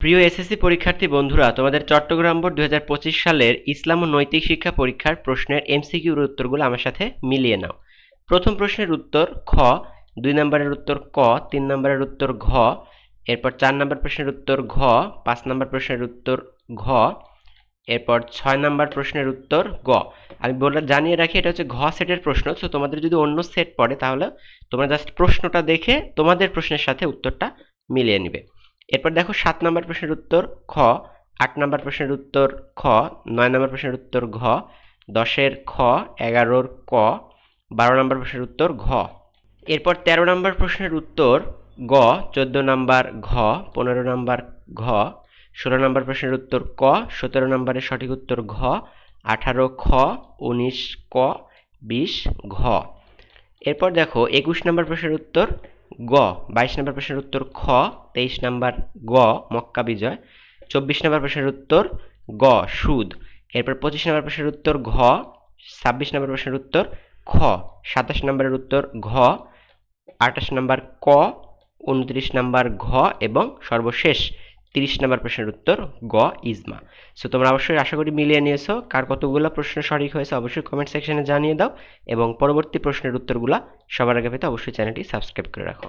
প্রিয় এসএসসি পরীক্ষার্থী বন্ধুরা, তোমাদের চট্টগ্রাম বোর্ড দু হাজার পঁচিশ সালের ইসলাম ও নৈতিক শিক্ষা পরীক্ষার প্রশ্নের এমসিকিউর উত্তরগুলো আমার সাথে মিলিয়ে নাও। প্রথম প্রশ্নের উত্তর খ, দুই নম্বরের উত্তর ক, তিন নম্বরের উত্তর ঘ, এরপর চার নম্বর প্রশ্নের উত্তর ঘ, পাঁচ নম্বর প্রশ্নের উত্তর ঘ, এরপর ছয় নম্বর প্রশ্নের উত্তর গ। আমি বলে জানিয়ে রাখি, এটা হচ্ছে ঘ সেটের প্রশ্ন, তো তোমাদের যদি অন্য সেট পড়ে তাহলে তোমরা জাস্ট প্রশ্নটা দেখে তোমাদের প্রশ্নের সাথে উত্তরটা মিলিয়ে নিবে। এরপর দেখো সাত নম্বর প্রশ্নের উত্তর খ, আট নম্বর প্রশ্নের উত্তর খ, নয় নম্বর প্রশ্নের উত্তর ঘ, দশের খ, এগারোর ক, বারো নম্বর প্রশ্নের উত্তর ঘ। এরপর তেরো নম্বর প্রশ্নের উত্তর গ, চোদ্দ নম্বর ঘ, পনেরো নম্বর ঘ, ষোলো নম্বর প্রশ্নের উত্তর ক, সতেরো নম্বরের সঠিক উত্তর ঘ, আঠারো খ, উনিশ ক, বিশ ঘ। এরপর দেখো একুশ নম্বর প্রশ্নের উত্তর গ, বাইশ নম্বর প্রশ্নের উত্তর খ, তেইশ নম্বর গ, মক্কা বিজয়, চব্বিশ নম্বর প্রশ্নের উত্তর গ, সুদ, এরপর পঁচিশ নম্বর প্রশ্নের উত্তর ঘ, ছাব্বিশ নম্বর প্রশ্নের উত্তর খ, সাতাশ নম্বরের উত্তর ঘ আটাশ নম্বর ক, উনত্রিশ নম্বর ঘ এবং সর্বশেষ। তিরিশ নম্বর প্রশ্নের উত্তর, গ, ইজমা। সো তোমরা অবশ্যই আশা করি মিলিয়ে নিয়েছো। কার কতগুলো প্রশ্ন সঠিক হয়েছে অবশ্যই কমেন্ট সেকশনে জানিয়ে দাও এবং পরবর্তী প্রশ্নের উত্তরগুলো সবার আগে পেতে অবশ্যই চ্যানেলটি সাবস্ক্রাইব করে রাখো।